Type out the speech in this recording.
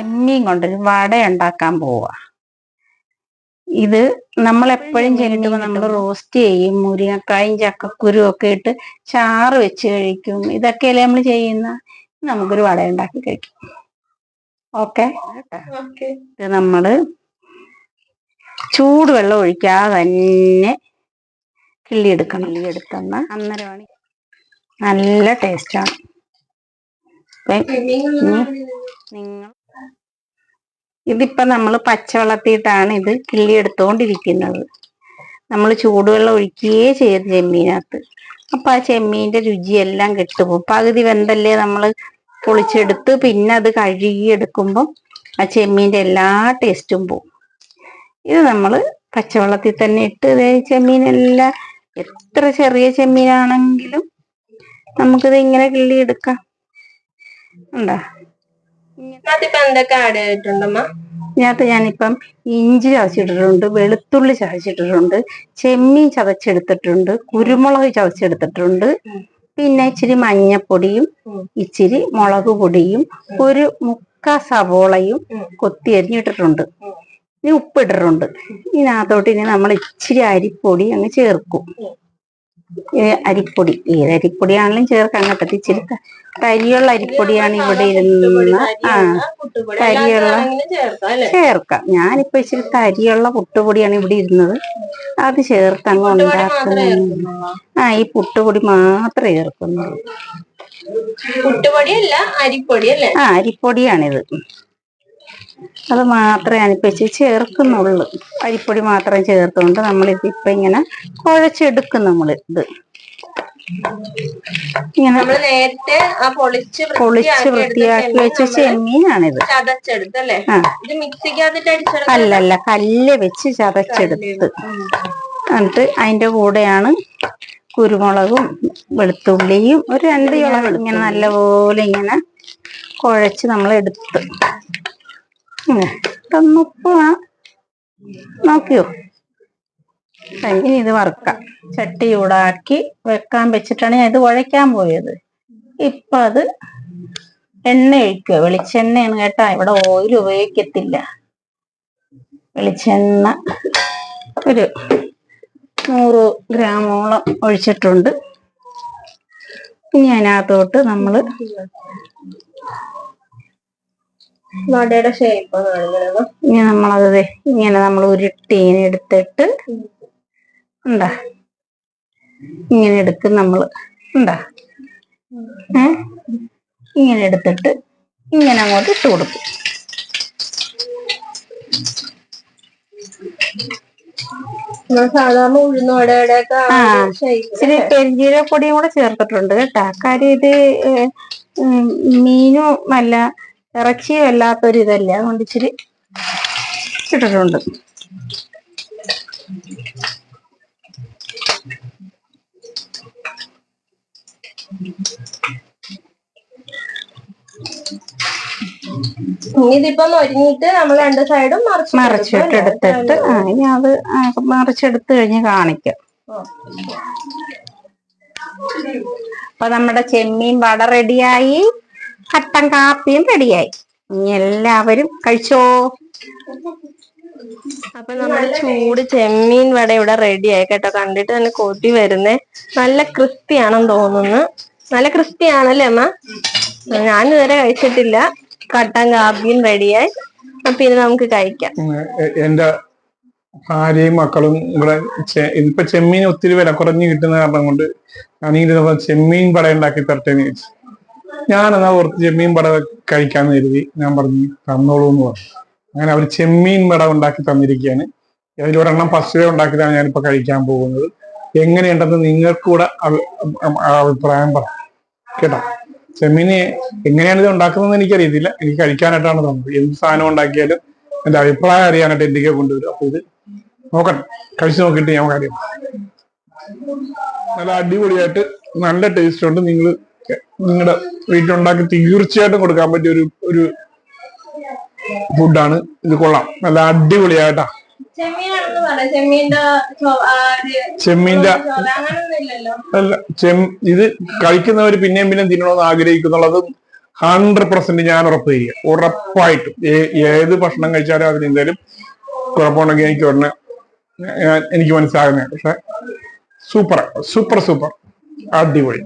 ചെമ്മീൻ കൊണ്ടൊരു വട ഉണ്ടാക്കാൻ പോവാ. ഇത് നമ്മൾ എപ്പോഴും ചെല്ലുമ്പോൾ നമ്മൾ റോസ്റ്റ് ചെയ്യും മുരിങ്ങക്കായും ചക്കക്കുരു ഒക്കെ ഇട്ട് ചാറ് വെച്ച് കഴിക്കും. ഇതൊക്കെയല്ലേ നമ്മൾ ചെയ്യുന്ന? നമുക്കൊരു വട ഉണ്ടാക്കി കഴിക്കും. ഓക്കെ? ഇത് നമ്മൾ ചൂടുവെള്ളം ഒഴിക്കാതെ തന്നെ കിള്ളിയെടുക്കണം. കിള്ളിയെടുക്കുന്ന അന്നേരമാണ് നല്ല ടേസ്റ്റാണ് നിങ്ങൾ ഇതിപ്പോ നമ്മൾ പച്ചവെള്ളത്തിയിട്ടാണ് ഇത് കിള്ളിയെടുത്തുകൊണ്ടിരിക്കുന്നത് നമ്മൾ ചൂടുവെള്ളം ഒഴിക്കുകയേ ചെയ്ത് ചെമ്മീനകത്ത്. അപ്പൊ ആ ചെമ്മീന്റെ രുചിയെല്ലാം കിട്ടുമ്പോൾ പകുതി വെന്തല്ലേ നമ്മൾ പൊളിച്ചെടുത്ത് പിന്നെ അത് കഴുകി ആ ചെമ്മീന്റെ എല്ലാ ടേസ്റ്റും പോവും. ഇത് നമ്മൾ പച്ചവെള്ളത്തിൽ തന്നെ ഇട്ട് ചെമ്മീനെല്ലാം എത്ര ചെറിയ ചെമ്മീനാണെങ്കിലും നമുക്കിത് ഇങ്ങനെ കിള്ളിയെടുക്കാം. ഉണ്ടാ അതിപ്പോ എന്തൊക്കെ ആഡ് ചെയ്തിട്ടുണ്ടമ്മ? ഇതിനകത്ത് ഞാനിപ്പം ഇഞ്ചി ചതച്ചിട്ടിട്ടുണ്ട് വെളുത്തുള്ളി ചതച്ചിട്ടിട്ടുണ്ട് ചെമ്മീൻ ചതച്ചെടുത്തിട്ടുണ്ട് കുരുമുളക് ചതച്ചെടുത്തിട്ടുണ്ട് പിന്നെ ഇച്ചിരി മഞ്ഞപ്പൊടിയും ഇച്ചിരി മുളക് പൊടിയും ഒരു മുക്കാ സവോളയും. കൊത്തി അരിഞ്ഞിട്ടിട്ടുണ്ട്. ഇനി ഉപ്പിട്ടിട്ടുണ്ട്. ഇതിനകത്തോട്ട് ഇനി നമ്മൾ ഇച്ചിരി അരിപ്പൊടി അങ്ങ് ചേർക്കും. അരിപ്പൊടി. ഏത് അരിപ്പൊടിയാണെങ്കിലും ചേർക്കാൻ കേട്ടത് ഇച്ചിരി തരിയുള്ള അരിപ്പൊടിയാണ് ഇവിടെ ഇരുന്ന ആ കരിയുള്ള ചേർക്കാം ഞാനിപ്പോ ഇച്ചിരി തരിയുള്ള പുട്ടുപൊടിയാണ് ഇവിടെ ഇരുന്നത് അത് ചേർത്ത് അങ്ങ് ഉണ്ടാക്കുന്നു ആ ഈ പുട്ടുപൊടി മാത്രമേ ചേർക്കുന്നുള്ളൂ. പുട്ടുപൊടിയല്ല അരിപ്പൊടിയല്ലേ ആ അരിപ്പൊടിയാണിത്. അത് മാത്രമേ അനുപ്പിച്ച് ചേർക്കുന്നുള്ളൂ. അരിപ്പൊടി മാത്രം ചേർത്തുകൊണ്ട് നമ്മൾ ഇപ്പം ഇങ്ങനെ കുഴച്ചെടുക്കും നമ്മൾ ഇത്. ഇങ്ങനെ നേരത്തെ പൊളിച്ച് വൃത്തിയാക്കി വെച്ച ചെമ്മീനാണിത്. അല്ലല്ല കല്ല് വെച്ച് ചതച്ചെടുത്ത്. എന്നിട്ട് അതിന്റെ കൂടെയാണ് കുരുമുളകും വെളുത്തുള്ളിയും ഒരു രണ്ട് ഇളം ഇങ്ങനെ നല്ലപോലെ ഇങ്ങനെ കുഴച്ച് നമ്മൾ എടുത്ത് തന്നുപ്പ് നോക്കിയോ? ഇനി ഇത് വറുക്കാം. ചട്ടി ചൂടാക്കി വെക്കാൻ വെച്ചിട്ടാണ് ഞാൻ ഇത് ഉഴയ്ക്കാൻ പോയത്. ഇപ്പൊ അത് എണ്ണ ഒഴിക്കുക. വെളിച്ചെണ്ണയാണ് കേട്ടാ. ഇവിടെ ഓയിൽ ഉപയോഗിക്കത്തില്ല. വെളിച്ചെണ്ണ ഒരു നൂറ് ഗ്രാമോളം ഒഴിച്ചിട്ടുണ്ട്. ഇനി അതിനകത്തോട്ട് നമ്മൾ വടയുടെ ഷേപ്പ് ഇനി നമ്മളത് ഇങ്ങനെ നമ്മൾ ഒരു ഇങ്ങനെ എടുത്തിട്ട് ഉണ്ടാ? ഇങ്ങനെ എടുക്കും നമ്മൾ ഉണ്ടാ? ഏ? ഇങ്ങനെ എടുത്തിട്ട് ഇങ്ങനെ അങ്ങോട്ട് ഇട്ട് കൊടുക്കും. സാധാരണ ഇച്ചിരി പെരിഞ്ജീരപ്പൊടിയും കൂടെ ചേർത്തിട്ടുണ്ട് കേട്ടാ. കാര്യം ഇത് മീനും അല്ല ഇറച്ചിയും അല്ലാത്തൊരു ഇതല്ല? അതുകൊണ്ട് ഇച്ചിരി ഇട്ടിട്ടുണ്ട്. ഇതിപ്പം ഒരുങ്ങിട്ട് നമ്മൾ രണ്ട് സൈഡും മറിച്ച് മറിച്ചിട്ടെടുത്തിട്ട് ആ ഇനി അത് മറിച്ചെടുത്ത് കഴിഞ്ഞ് കാണിക്കാം. അപ്പൊ നമ്മുടെ ചെമ്മീൻ വട റെഡിയായി കട്ടൻ കാപ്പിയും റെഡിയായി. ഇനി എല്ലാവരും കഴിച്ചോ? അപ്പൊ നമ്മൾ ചൂട് ചെമ്മീൻ വട ഇവിടെ റെഡി ആയി കേട്ടോ. കണ്ടിട്ട് തന്നെ കൊതി വരുന്നേ. നല്ല ക്രിസ്പി ആണെന്ന് തോന്നുന്നു. നല്ല ക്രിസ്പി ആണല്ലേ അമ്മ ഞാൻ ഇതുവരെ കഴിച്ചിട്ടില്ല. കട്ടൻ കാപ്പിയും റെഡിയായി. അപ്പൊ ഇത് നമുക്ക് കഴിക്കാം. എന്റെ ഭാര്യയും മക്കളും ഇവിടെ ഇതിപ്പോ ചെമ്മീൻ ഒത്തിരി വില കുറഞ്ഞു കിട്ടുന്ന കാരണം കൊണ്ട് ഞാനിങ്ങനെ ചെമ്മീൻ പട ഉണ്ടാക്കി തരട്ടെ ചോദിച്ചു ഞാൻ എന്നാ ഓർത്ത് ചെമ്മീൻ പട കഴിക്കാന്ന് കരുതി. ഞാൻ പറഞ്ഞു തന്നോളൂ എന്ന് പറഞ്ഞു. അങ്ങനെ അവർ ചെമ്മീൻ പട ഉണ്ടാക്കി തന്നിരിക്കുകയാണ് അതിലൊരെണ്ണം ഫസ്റ്റ് ഉണ്ടാക്കിയതാണ് ഞാനിപ്പോ കഴിക്കാൻ പോകുന്നത്. എങ്ങനെയുണ്ടെന്ന് നിങ്ങൾക്കൂടെ അഭി- അഭി- അഭിപ്രായം പറ. കേട്ടോ? ചെമ്മീന് എങ്ങനെയാണ് ഇത് ഉണ്ടാക്കുന്നതെന്ന് എനിക്കറിയത്തില്ല. എനിക്ക് കഴിക്കാനായിട്ടാണ് തോന്നുന്നത്. എന്ത് സാധനം ഉണ്ടാക്കിയാലും എന്റെ അഭിപ്രായം അറിയാനായിട്ട് എന്തൊക്കെ കൊണ്ടുവരും. അപ്പൊ ഇത് നോക്കണം കഴിച്ചു നോക്കിയിട്ട് ഞാൻ കാര്യം നല്ല അടിപൊളിയായിട്ട് നല്ല ടേസ്റ്റ് ഉണ്ട്. നിങ്ങൾ നിങ്ങളുടെ വീട്ടിലുണ്ടാക്കി തീർച്ചയായിട്ടും കൊടുക്കാൻ പറ്റിയ ഒരു ഒരു ഫുഡാണ് ഇത് കൊള്ളാം. നല്ല അടിപൊളിയായിട്ടാ. ചെമ്മീന്റെ അല്ല ചെം ഇത് കഴിക്കുന്നവർ പിന്നെയും പിന്നെയും തിന്നണമെന്ന് ആഗ്രഹിക്കുന്നുള്ളത് ഹൺഡ്രഡ് പെർസെന്റ് ഞാൻ ഉറപ്പ് തരിക. ഉറപ്പായിട്ടും. ഏത് ഭക്ഷണം കഴിച്ചാലും അതിന് എന്തായാലും കുഴപ്പമുണ്ടെങ്കിൽ എനിക്ക് ഉടനെ ഞാൻ- എനിക്ക് മനസ്സിലാകുന്നതാണ്. പക്ഷെ സൂപ്പർ സൂപ്പർ സൂപ്പർ അടിപൊളി.